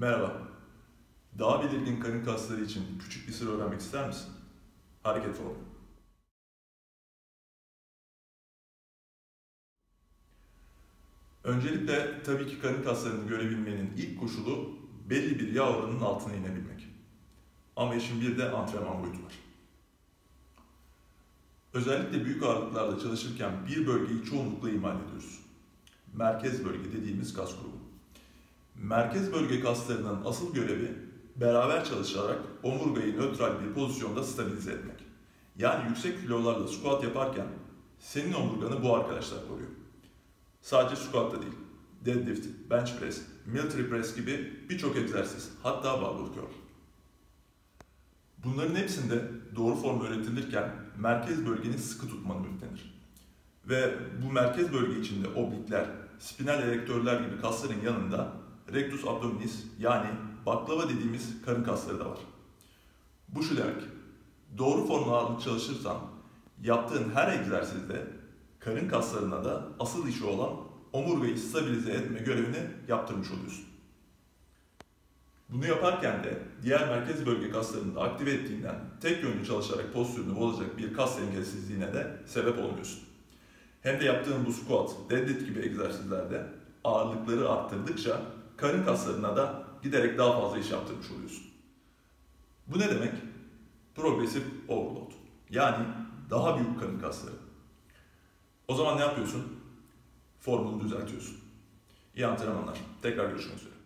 Merhaba. Daha belirgin karın kasları için küçük bir sır öğrenmek ister misin? Hareket formu. Öncelikle tabii ki karın kaslarını görebilmenin ilk koşulu belli bir yağ oranının altına inebilmek. Ama işin bir de antrenman boyutu var. Özellikle büyük ağırlıklarda çalışırken bir bölgeyi çoğunlukla ihmal ediyoruz. Merkez bölge dediğimiz kas grubu. Merkez bölge kaslarının asıl görevi beraber çalışarak omurgayı nötral bir pozisyonda stabilize etmek. Yani yüksek kilolarla squat yaparken senin omurganı bu arkadaşlar koruyor. Sadece squat da değil. Deadlift, bench press, military press gibi birçok egzersiz, hatta barbell curl. Bunların hepsinde doğru form öğretilirken merkez bölgeni sıkı tutmanı beklenir. Ve bu merkez bölge içinde oblikler, spinal erektörler gibi kasların yanında rectus abdominis yani baklava dediğimiz karın kasları da var. Bu şu demek, doğru formla ağırlık çalışırsan yaptığın her egzersizde karın kaslarına da asıl işi olan omurgayı stabilize etme görevini yaptırmış oluyorsun. Bunu yaparken de diğer merkez bölge kaslarını da aktive ettiğinden tek yönlü çalışarak postürünü bozacak bir kas dengesizliğine de sebep olmuyorsun. Hem de yaptığın bu squat, deadlift gibi egzersizlerde ağırlıkları arttırdıkça karın kaslarına da giderek daha fazla iş yaptırmış oluyorsun. Bu ne demek? Progresif overload. Yani daha büyük karın kasları. O zaman ne yapıyorsun? Formunu düzeltiyorsun. İyi antrenmanlar. Tekrar görüşmek üzere.